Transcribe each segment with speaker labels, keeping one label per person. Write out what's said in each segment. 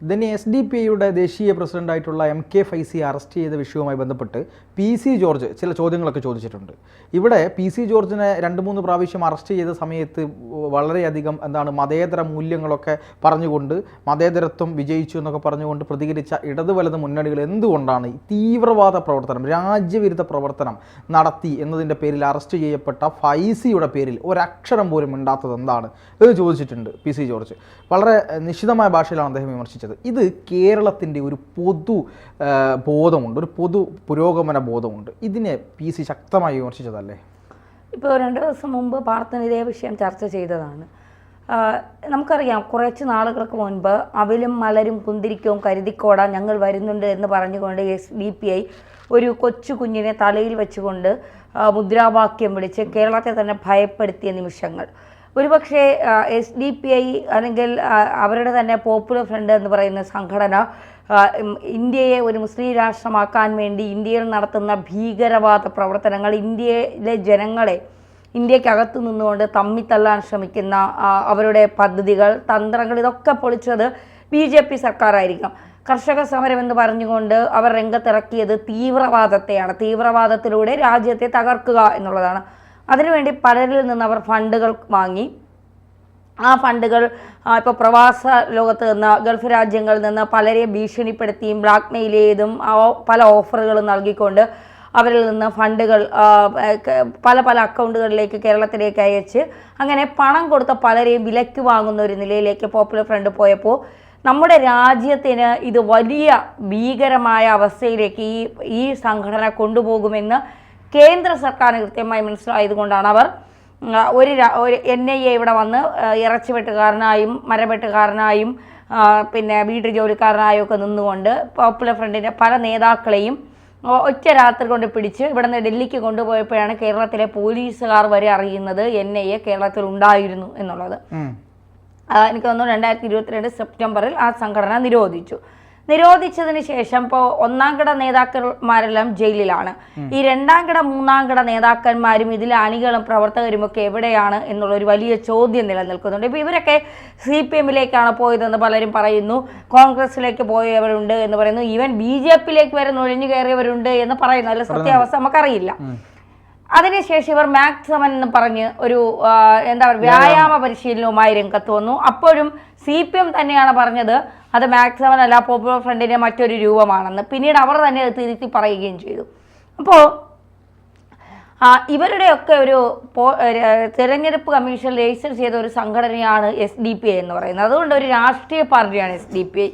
Speaker 1: then S D P ഐയുടെ ദേശീയ പ്രസിഡന്റായിട്ടുള്ള എം കെ ഫൈസി അറസ്റ്റ് ചെയ്ത വിഷയവുമായി ബന്ധപ്പെട്ട് പി സി ജോർജ് ചില ചോദ്യങ്ങളൊക്കെ ചോദിച്ചിട്ടുണ്ട്. ഇവിടെ പി സി ജോർജിനെ രണ്ട് മൂന്ന് പ്രാവശ്യം അറസ്റ്റ് ചെയ്ത സമയത്ത് വളരെയധികം എന്താണ് മതേതര മൂല്യങ്ങളൊക്കെ പറഞ്ഞുകൊണ്ട് മതേതരത്വം വിജയിച്ചു എന്നൊക്കെ പറഞ്ഞുകൊണ്ട് പ്രതികരിച്ച ഇടതു വലത് മുന്നണികൾ എന്തുകൊണ്ടാണ് തീവ്രവാദ പ്രവർത്തനം രാജ്യവിരുദ്ധ പ്രവർത്തനം നടത്തി എന്നതിന്റെ പേരിൽ അറസ്റ്റ് ചെയ്യപ്പെട്ട ഫൈസിയുടെ പേരിൽ ഒരക്ഷരം പോലും മിണ്ടാത്തത് എന്താണ്? എന്ന് ചോദിച്ചിട്ടുണ്ട് പി സി ജോർജ്. വളരെ നിശിതമായ ഭാഷയിലാണ് അദ്ദേഹം വിമർശിച്ചത്. ഇത് കേരളത്തിന്റെ ഒരു പൊതു ബോധമുണ്ട്. ഒരു പൊതു പുരോഗമന ബോധമുണ്ട്. ഇതിനെ പി സി ശക്തമായി വിമർശിച്ചതല്ലേ?
Speaker 2: ഇപ്പോൾ രണ്ട് ദിവസം മുമ്പ് പാർത്ഥന ഇതേ വിഷയം ചർച്ച ചെയ്തതാണ്. നമുക്കറിയാം കുറച്ച് നാളുകൾക്ക് മുൻപ് അവിലും മലരും കുന്തിരിക്കവും കരുതിക്കോട ഞങ്ങൾ വരുന്നുണ്ട് എന്ന് പറഞ്ഞുകൊണ്ട് എസ് ഡി പി ഐ ഒരു കൊച്ചു കുഞ്ഞിനെ തലയിൽ വെച്ചുകൊണ്ട് മുദ്രാവാക്യം വിളിച്ച് കേരളത്തെ തന്നെ ഭയപ്പെടുത്തിയ നിമിഷങ്ങൾ. ഒരുപക്ഷെ എസ് ഡി പി ഐ അല്ലെങ്കിൽ അവരുടെ തന്നെ പോപ്പുലർ ഫ്രണ്ട് എന്ന് പറയുന്ന സംഘടന ഇന്ത്യയെ ഒരു മുസ്ലിം രാഷ്ട്രമാക്കാൻ വേണ്ടി ഇന്ത്യയിൽ നടത്തുന്ന ഭീകരവാദ പ്രവർത്തനങ്ങൾ ഇന്ത്യയിലെ ജനങ്ങളെ ഇന്ത്യക്കകത്ത് നിന്നുകൊണ്ട് തമ്മിത്തല്ലാൻ ശ്രമിക്കുന്ന അവരുടെ പദ്ധതികൾ തന്ത്രങ്ങൾ ഇതൊക്കെ പൊളിച്ചത് ബി ജെ പി സർക്കാരായിരിക്കും. കർഷക സമരം എന്ന് പറഞ്ഞുകൊണ്ട് അവർ രംഗത്തിറക്കിയത് തീവ്രവാദത്തെയാണ്. തീവ്രവാദത്തിലൂടെ രാജ്യത്തെ തകർക്കുക എന്നുള്ളതാണ്. അതിനുവേണ്ടി പലരിൽ നിന്ന് അവർ ഫണ്ടുകൾ വാങ്ങി. ആ ഫണ്ടുകൾ ഇപ്പോൾ പ്രവാസ ലോകത്ത് നിന്ന് ഗൾഫ് രാജ്യങ്ങളിൽ നിന്ന് പലരെ ഭീഷണിപ്പെടുത്തിയും ബ്ലാക്ക് മെയിൽ ചെയ്തും പല ഓഫറുകളും നൽകിക്കൊണ്ട് അവരിൽ നിന്ന് ഫണ്ടുകൾ പല പല അക്കൗണ്ടുകളിലേക്ക് കേരളത്തിലേക്ക് അയച്ച് അങ്ങനെ പണം കൊടുത്ത പലരെയും വിലയ്ക്ക് വാങ്ങുന്ന ഒരു നിലയിലേക്ക് പോപ്പുലർ ഫ്രണ്ട് പോയപ്പോൾ നമ്മുടെ രാജ്യത്തിന് ഇത് വലിയ ഭീകരമായ അവസ്ഥയിലേക്ക് ഈ ഈ സംഘടന കൊണ്ടുപോകുമെന്ന് കേന്ദ്ര സർക്കാരിന് കൃത്യമായി മനസ്സിലായതുകൊണ്ടാണ് അവർ ഒരു എൻ ഐ എ ഇവിടെ വന്ന് ഇറച്ചി വെട്ടുകാരനായും മരം വെട്ടുകാരനായും പിന്നെ വീട്ടു ജോലിക്കാരനായും ഒക്കെ നിന്നുകൊണ്ട് പോപ്പുലർ ഫ്രണ്ടിന്റെ പല നേതാക്കളെയും ഒറ്റ രാത്രി കൊണ്ട് പിടിച്ച് ഇവിടെ നിന്ന് ഡൽഹിക്ക് കൊണ്ടുപോയപ്പോഴാണ് കേരളത്തിലെ പോലീസുകാർ വരെ അറിയുന്നത് എൻ ഐ എ കേരളത്തിൽ ഉണ്ടായിരുന്നു എന്നുള്ളത്. എനിക്ക് തോന്നുന്നു രണ്ടായിരത്തി ഇരുപത്തിരണ്ട് സെപ്റ്റംബറിൽ ആ സംഘടന നിരോധിച്ചു നിരോധിച്ചതിന് ശേഷം ഇപ്പോൾ ഒന്നാം കിട നേതാക്കന്മാരെല്ലാം ജയിലിലാണ്. ഈ രണ്ടാം കിട മൂന്നാം കിട നേതാക്കന്മാരും ഇതിലെ അണികളും പ്രവർത്തകരും ഒക്കെ എവിടെയാണ് എന്നുള്ള ഒരു വലിയ ചോദ്യം നിലനിൽക്കുന്നുണ്ട്. ഇപ്പോൾ ഇവരൊക്കെ സി പി എമ്മിലേക്കാണ് പോയതെന്ന് പലരും പറയുന്നു. കോൺഗ്രസിലേക്ക് പോയവരുണ്ട് എന്ന് പറയുന്നു. ഈവൻ ബി ജെ പിയിലേക്ക് വരെ നുഴഞ്ഞു കയറിയവരുണ്ട് എന്ന് പറയുന്നു അല്ല സത്യാവസ്ഥ നമുക്കറിയില്ല. അതിനുശേഷം ഇവർ മാക്സിമം എന്ന് പറഞ്ഞ് ഒരു എന്താ പറയുക വ്യായാമ പരിശീലനവുമായി രംഗത്ത് വന്നു. അപ്പോഴും സി പി എം തന്നെയാണ് പറഞ്ഞത് അത് മാക്സിമം അല്ല പോപ്പുലർ ഫ്രണ്ടിന്റെ മറ്റൊരു രൂപമാണെന്ന് പിന്നീട് അവർ തന്നെ അത് തിരുത്തി പറയുകയും ചെയ്തു. അപ്പോൾ ഇവരുടെയൊക്കെ ഒരു തിരഞ്ഞെടുപ്പ് കമ്മീഷൻ രജിസ്റ്റർ ചെയ്ത ഒരു സംഘടനയാണ് എസ് ഡി പി ഐ എന്ന് പറയുന്നത്. അതുകൊണ്ട് ഒരു രാഷ്ട്രീയ പാർട്ടിയാണ് എസ് ഡി പി ഐ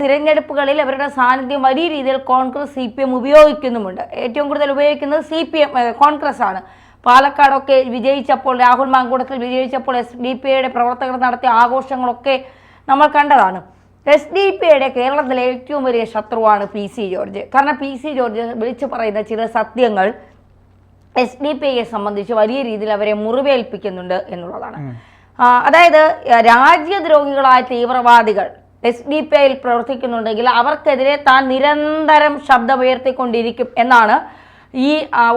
Speaker 2: തിരഞ്ഞെടുപ്പുകളിൽ അവരുടെ സാന്നിധ്യം വലിയ രീതിയിൽ കോൺഗ്രസ് സി പി എം ഉപയോഗിക്കുന്നുമുണ്ട്. ഏറ്റവും കൂടുതൽ ഉപയോഗിക്കുന്നത് സി പി എം കോൺഗ്രസ് ആണ് പാലക്കാടൊക്കെ വിജയിച്ചപ്പോൾ രാഹുൽ മാങ്കൂടത്തിൽ വിജയിച്ചപ്പോൾ എസ് ഡി പി ഐയുടെ പ്രവർത്തകർ നടത്തിയ ആഘോഷങ്ങളൊക്കെ നമ്മൾ കണ്ടതാണ്. എസ് ഡി പി ഐയുടെ കേരളത്തിലെ ഏറ്റവും വലിയ ശത്രുവാണ് പി സി ജോർജ്. കാരണം പി സി ജോർജ് വിളിച്ചു പറയുന്ന ചില സത്യങ്ങൾ എസ് ഡി പി ഐയെ സംബന്ധിച്ച് വലിയ രീതിയിൽ അവരെ മുറിവേൽപ്പിക്കുന്നുണ്ട് എന്നുള്ളതാണ്. അതായത് രാജ്യദ്രോഹികളായ തീവ്രവാദികൾ എസ് ഡി പി ഐയിൽ പ്രവർത്തിക്കുന്നുണ്ടെങ്കിൽ അവർക്കെതിരെ താൻ നിരന്തരം ശബ്ദമുയർത്തിക്കൊണ്ടിരിക്കും എന്നാണ് ഈ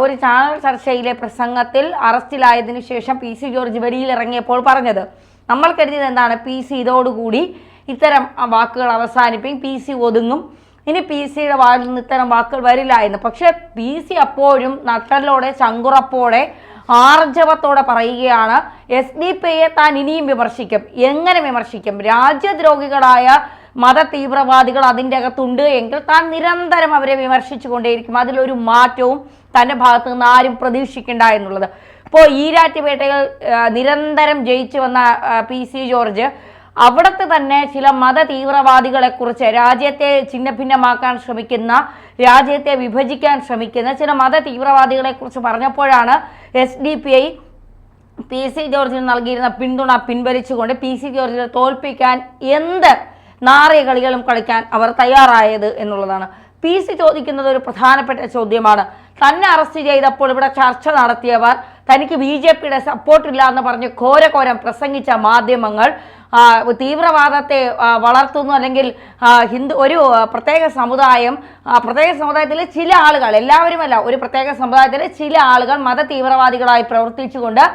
Speaker 2: ഒരു ചാനൽ ചർച്ചയിലെ പ്രസംഗത്തിൽ അറസ്റ്റിലായതിനു ശേഷം പി സി ജോർജ് വെളിയിലിറങ്ങിയപ്പോൾ പറഞ്ഞത്. നമ്മൾ കരുതിയത് എന്താണ്? പി സി ഇതോടുകൂടി ഇത്തരം വാക്കുകൾ അവസാനിപ്പിക്കും. പി സി ഒതുങ്ങും. ഇനി പി സിയുടെ വായിൽ നിന്ന് ഇത്തരം വാക്കുകൾ വരില്ല എന്ന്. പക്ഷെ പി സി അപ്പോഴും നട്ടലോടെ ചങ്കുറപ്പോടെ ആർജവത്തോടെ പറയുകയാണ്. എസ് ഡി പി യെ താൻ ഇനിയും വിമർശിക്കും. എങ്ങനെ വിമർശിക്കും? രാജ്യദ്രോഹികളായ മത തീവ്രവാദികൾ അതിന്റെ അകത്തുണ്ട് എങ്കിൽ താൻ നിരന്തരം അവരെ വിമർശിച്ചു കൊണ്ടേയിരിക്കും. അതിലൊരു മാറ്റവും തന്റെ ഭാഗത്തു നിന്ന് ആരും പ്രതീക്ഷിക്കേണ്ട എന്നുള്ളത്. ഇപ്പോൾ ഈരാറ്റുപേട്ടയിൽ ആ, നിരന്തരം ജയിച്ചു വന്ന പി സി ജോർജ് അവിടുത്തെ തന്നെ ചില മത തീവ്രവാദികളെ കുറിച്ച് രാജ്യത്തെ ഛിന്നഭിന്നമാക്കാൻ ശ്രമിക്കുന്ന രാജ്യത്തെ വിഭജിക്കാൻ ശ്രമിക്കുന്ന ചില മത തീവ്രവാദികളെ കുറിച്ച് പറഞ്ഞപ്പോഴാണ് S D P I P C ജോർജിന് നൽകിയിരുന്ന പിന്തുണ പിൻവലിച്ചുകൊണ്ട് പി സി ജോർജിനെ തോൽപ്പിക്കാൻ എന്ത് നാറിയ കളികളും കളിക്കാൻ അവർ തയ്യാറായത് എന്നുള്ളതാണ്. പി സി ചോദിക്കുന്നത് ഒരു പ്രധാനപ്പെട്ട ചോദ്യമാണ്. തന്നെ അറസ്റ്റ് ചെയ്തപ്പോൾ ഇവിടെ ചർച്ച നടത്തിയവർ തനിക്ക് ബി ജെ പിയുടെ സപ്പോർട്ടില്ല എന്ന് പറഞ്ഞ് ഘോരഘോരം പ്രസംഗിച്ച മാധ്യമങ്ങൾ തീവ്രവാദത്തെ വളർത്തുന്നു. അല്ലെങ്കിൽ ഹിന്ദു ഒരു പ്രത്യേക സമുദായം പ്രത്യേക സമുദായത്തിലെ ചില ആളുകൾ എല്ലാവരുമല്ല ഒരു പ്രത്യേക സമുദായത്തിലെ ചില ആളുകൾ മത തീവ്രവാദികളായി പ്രവർത്തിച്ചുകൊണ്ട്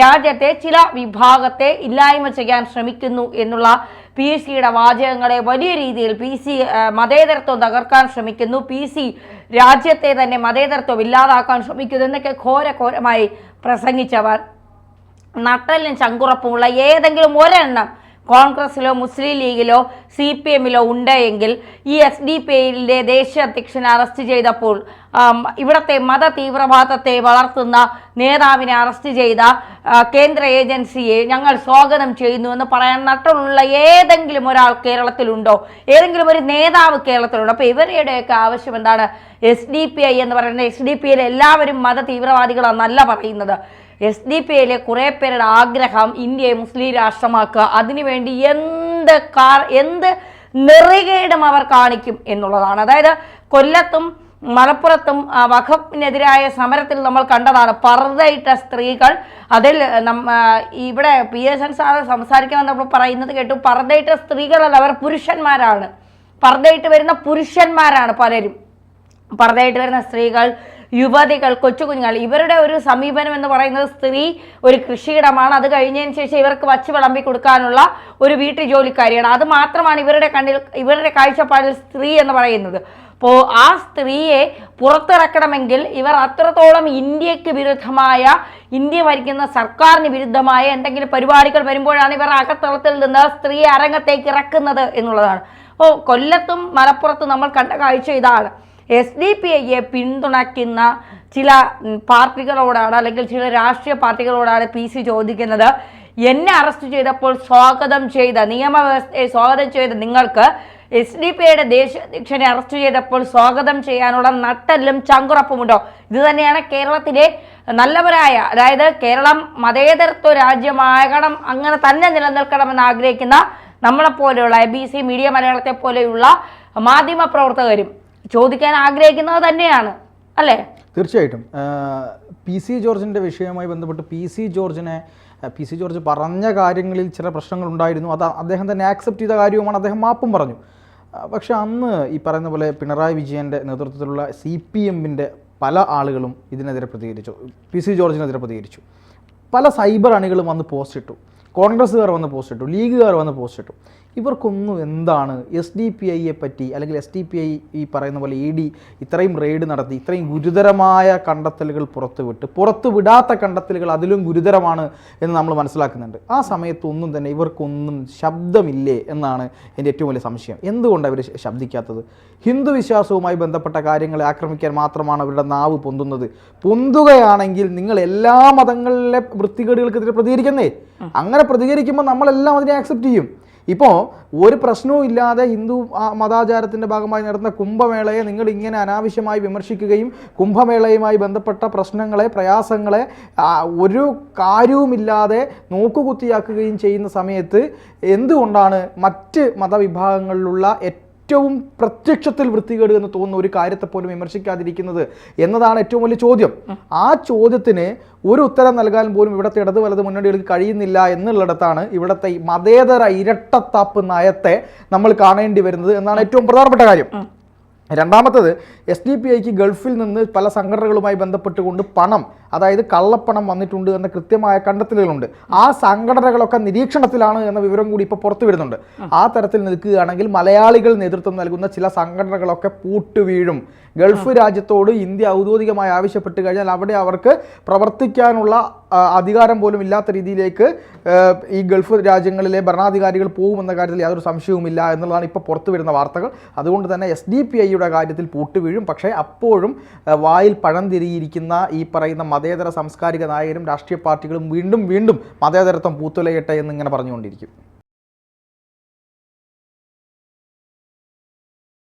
Speaker 2: രാജ്യത്തെ ചില വിഭാഗത്തെ ഇല്ലായ്മ ചെയ്യാൻ ശ്രമിക്കുന്നു എന്നുള്ള പി സിയുടെ വാചകങ്ങളെ വലിയ രീതിയിൽ പി സി മതേതരത്വം തകർക്കാൻ ശ്രമിക്കുന്നു. പി സി രാജ്യത്തെ തന്നെ മതേതരത്വം ഇല്ലാതാക്കാൻ ശ്രമിക്കുന്നു. എന്നൊക്കെ ഘോര ഘോരമായി പ്രസംഗിച്ചവർ നട്ടലിനും ചങ്കുറപ്പുമുള്ള ഏതെങ്കിലും ഒരെണ്ണം കോൺഗ്രസിലോ മുസ്ലിം ലീഗിലോ സി പി എമ്മിലോ ഉണ്ടെങ്കിൽ ഈ എസ് ഡി പി ഐയിലെ ദേശീയ അധ്യക്ഷനെ അറസ്റ്റ് ചെയ്തപ്പോൾ ഇവിടത്തെ മത തീവ്രവാദത്തെ വളർത്തുന്ന നേതാവിനെ അറസ്റ്റ് ചെയ്ത കേന്ദ്ര ഏജൻസിയെ ഞങ്ങൾ സ്വാഗതം ചെയ്യുന്നു എന്ന് പറയാൻ നട്ടുള്ള ഏതെങ്കിലും ഒരാൾ കേരളത്തിലുണ്ടോ? ഏതെങ്കിലും ഒരു നേതാവ് കേരളത്തിലുണ്ടോ? അപ്പോൾ ഇവരുടെയൊക്കെ ആവശ്യം എന്താണ്? എസ് ഡി പി ഐ എന്ന് പറയുന്നത് എസ് ഡി പി ഐയിൽ എല്ലാവരും മത തീവ്രവാദികളാണെന്നല്ല പറയുന്നത്. എസ് ഡി പി ഐയിലെ കുറേ പേരുടെ ആഗ്രഹം ഇന്ത്യയെ മുസ്ലിം രാഷ്ട്രമാക്കുക. അതിനുവേണ്ടി എന്ത് കാർ എന്ത് നെറികേടും അവർ കാണിക്കും എന്നുള്ളതാണ്. അതായത് കൊല്ലത്തും മലപ്പുറത്തും വഖഫിനെതിരായ സമരത്തിൽ നമ്മൾ കണ്ടതാണ്. പർദ്ദയിട്ട സ്ത്രീകൾ അതിൽ നമ്മ ഇവിടെ പി എസ് എൻ സാറ് സംസാരിക്കാൻ നമ്മൾ പറയുന്നത് കേട്ടു. പർദ്ദയിട്ട സ്ത്രീകളല്ല അവർ പുരുഷന്മാരാണ്. പർദ്ദയിട്ട് വരുന്ന പുരുഷന്മാരാണ് പലരും. പർദ്ദയിട്ട് വരുന്ന സ്ത്രീകൾ യുവതികൾ കൊച്ചുകുഞ്ഞുങ്ങൾ. ഇവരുടെ ഒരു സമീപനം എന്ന് പറയുന്നത് സ്ത്രീ ഒരു കൃഷിയിടമാണ്. അത് കഴിഞ്ഞതിന് ശേഷം ഇവർക്ക് വച്ച് വിളമ്പി കൊടുക്കാനുള്ള ഒരു വീട്ടു ജോലിക്കാരിയാണ് അത് മാത്രമാണ് ഇവരുടെ കണ്ണിൽ ഇവരുടെ കാഴ്ചപ്പാടിൽ സ്ത്രീ എന്ന് പറയുന്നത്. അപ്പോൾ ആ സ്ത്രീയെ പുറത്തിറക്കണമെങ്കിൽ ഇവർ അത്രത്തോളം ഇന്ത്യയ്ക്ക് വിരുദ്ധമായ ഇന്ത്യ ഭരിക്കുന്ന സർക്കാരിന് വിരുദ്ധമായ എന്തെങ്കിലും പരിപാടികൾ വരുമ്പോഴാണ് ഇവർ അകത്തളത്തിൽ നിന്ന് സ്ത്രീയെ അരങ്ങത്തേക്ക് ഇറക്കുന്നത് എന്നുള്ളതാണ്. അപ്പോൾ കൊല്ലത്തും മലപ്പുറത്തും നമ്മൾ കണ്ട കാഴ്ച ഇതാണ്. എസ് ഡി പി ഐയെ പിന്തുണയ്ക്കുന്ന ചില പാർട്ടികളോടാണ് അല്ലെങ്കിൽ ചില രാഷ്ട്രീയ പാർട്ടികളോടാണ് പി സി ചോദിക്കുന്നത്. എന്നെ അറസ്റ്റ് ചെയ്തപ്പോൾ സ്വാഗതം ചെയ്ത നിയമവ്യവസ്ഥയെ സ്വാഗതം ചെയ്ത നിങ്ങൾക്ക് എസ് ഡി പി ഐയുടെ ദേശീയ അധ്യക്ഷനെ അറസ്റ്റ് ചെയ്തപ്പോൾ സ്വാഗതം ചെയ്യാനുള്ള നട്ടെല്ലും ചങ്കുറപ്പുമുണ്ടോ? ഇത് തന്നെയാണ് കേരളത്തിലെ നല്ലവരായ അതായത് കേരളം മതേതരത്വ രാജ്യമാകണം അങ്ങനെ തന്നെ നിലനിൽക്കണമെന്ന് ആഗ്രഹിക്കുന്ന നമ്മളെപ്പോലെയുള്ള എ ബി സി മീഡിയ മലയാളത്തെ പോലെയുള്ള മാധ്യമ പ്രവർത്തകരും ചോദിക്കാൻ ആഗ്രഹിക്കുന്നത് തന്നെയാണ് അല്ലേ?
Speaker 1: തീർച്ചയായിട്ടും. പി സി ജോർജിന്റെ വിഷയവുമായി ബന്ധപ്പെട്ട് പി സി ജോർജിനെ പി സി ജോർജ് പറഞ്ഞ കാര്യങ്ങളിൽ ചില പ്രശ്നങ്ങൾ ഉണ്ടായിരുന്നു. അത് അദ്ദേഹം തന്നെ ആക്സെപ്റ്റ് ചെയ്ത കാര്യവുമാണ് അദ്ദേഹം മാപ്പും പറഞ്ഞു. പക്ഷെ അന്ന് ഈ പറയുന്ന പോലെ പിണറായി വിജയന്റെ നേതൃത്വത്തിലുള്ള സി പി എമ്മിന്റെ പല ആളുകളും ഇതിനെതിരെ പ്രതികരിച്ചു. പി സി ജോർജിനെതിരെ പ്രതികരിച്ചു. പല സൈബർ അണികളും വന്ന് പോസ്റ്റ് ഇട്ടു കോൺഗ്രസ്സുകാർ വന്ന് പോസ്റ്റ് ഇട്ടു ലീഗുകാർ വന്ന് പോസ്റ്റ് ഇട്ടു. ഇവർക്കൊന്നും എന്താണ് എസ് ഡി പി ഐയെ പറ്റി അല്ലെങ്കിൽ എസ് ഡി പി ഐ ഈ പറയുന്ന പോലെ ഇ ഡി ഇത്രയും റെയ്ഡ് നടത്തി ഇത്രയും ഗുരുതരമായ കണ്ടെത്തലുകൾ പുറത്തുവിട്ട് പുറത്തുവിടാത്ത കണ്ടെത്തലുകൾ അതിലും ഗുരുതരമാണ് എന്ന് നമ്മൾ മനസ്സിലാക്കുന്നുണ്ട്. ആ സമയത്തൊന്നും തന്നെ ഇവർക്കൊന്നും ശബ്ദമില്ലേ എന്നാണ് എന്റെ ഏറ്റവും വലിയ സംശയം. എന്തുകൊണ്ടാണ് ഇവർ ശബ്ദിക്കാത്തത്? ഹിന്ദു വിശ്വാസവുമായി ബന്ധപ്പെട്ട കാര്യങ്ങളെ ആക്രമിക്കാൻ മാത്രമാണ് അവരുടെ നാവ് പൊന്തുന്നത്. പൊന്തുകയാണെങ്കിൽ നിങ്ങൾ എല്ലാ മതങ്ങളിലെ വൃത്തികേടുകൾക്കെതിരെ പ്രതികരിക്കുന്നേ? അങ്ങനെ പ്രതികരിക്കുമ്പോൾ നമ്മളെല്ലാം അതിനെ ആക്സെപ്റ്റ് ചെയ്യും. ഇപ്പോൾ ഒരു പ്രശ്നവും ഇല്ലാതെ ഹിന്ദു മതാചാരത്തിന്റെ ഭാഗമായി നടന്ന കുംഭമേളയെ നിങ്ങൾ ഇങ്ങനെ അനാവശ്യമായി വിമർശിക്കുകയും കുംഭമേളയുമായി ബന്ധപ്പെട്ട പ്രശ്നങ്ങളെ പ്രയാസങ്ങളെ ഒരു കാര്യവുമില്ലാതെ നോക്കുകുത്തിയാക്കുകയും ചെയ്യുന്ന സമയത്ത് എന്തുകൊണ്ടാണ് മറ്റ് മതവിഭാഗങ്ങളിലുള്ള ഏറ്റവും പ്രത്യക്ഷത്തിൽ വൃത്തികേട് എന്ന് തോന്നുന്ന ഒരു കാര്യത്തെ പോലും വിമർശിക്കാതിരിക്കുന്നത് എന്നതാണ് ഏറ്റവും വലിയ ചോദ്യം. ആ ചോദ്യത്തിന് ഒരു ഉത്തരം നൽകാൻ പോലും ഇവിടുത്തെ ഇടത് വലത് മുന്നണികൾക്ക് കഴിയുന്നില്ല എന്നുള്ളിടത്താണ് ഇവിടുത്തെ മതേതര ഇരട്ടത്താപ്പ് നയത്തെ നമ്മൾ കാണേണ്ടി വരുന്നത് എന്നാണ് ഏറ്റവും പ്രധാനപ്പെട്ട കാര്യം. രണ്ടാമത്തത് എസ് ഡി പി ഐക്ക് ഗൾഫിൽ നിന്ന് പല സംഘടനകളുമായി ബന്ധപ്പെട്ടുകൊണ്ട് പണം അതായത് കള്ളപ്പണം വന്നിട്ടുണ്ട് എന്ന കൃത്യമായ കണ്ടെത്തലുകളുണ്ട്. ആ സംഘടനകളൊക്കെ നിരീക്ഷണത്തിലാണ് എന്ന വിവരം കൂടി ഇപ്പോൾ പുറത്തു വരുന്നുണ്ട്. ആ തരത്തിൽ നിൽക്കുകയാണെങ്കിൽ മലയാളികൾ നേതൃത്വം നൽകുന്ന ചില സംഘടനകളൊക്കെ പൂട്ട് വീഴും ഗൾഫ് രാജ്യത്തോട് ഇന്ത്യ ഔദ്യോഗികമായി ആവശ്യപ്പെട്ട് കഴിഞ്ഞാൽ അവിടെ അവർക്ക് പ്രവർത്തിക്കാനുള്ള അധികാരം പോലും ഇല്ലാത്ത രീതിയിലേക്ക് ഈ ഗൾഫ് രാജ്യങ്ങളിലെ ഭരണാധികാരികൾ പോകുമെന്ന കാര്യത്തിൽ യാതൊരു സംശയവുമില്ല എന്നുള്ളതാണ് ഇപ്പോൾ പുറത്തു വരുന്ന വാർത്തകൾ. അതുകൊണ്ട് തന്നെ എസ് ഡി പി ഐയുടെ കാര്യത്തിൽ പൂട്ടുവീഴും. പക്ഷേ അപ്പോഴും വായിൽ പഴം തിരിയിരിക്കുന്ന ഈ പറയുന്ന മതേതര സാംസ്കാരിക നായകരും രാഷ്ട്രീയ പാർട്ടികളും വീണ്ടും വീണ്ടും മതേതരത്വം പൂത്തുലയട്ടെ എന്നിങ്ങനെ പറഞ്ഞുകൊണ്ടിരിക്കും.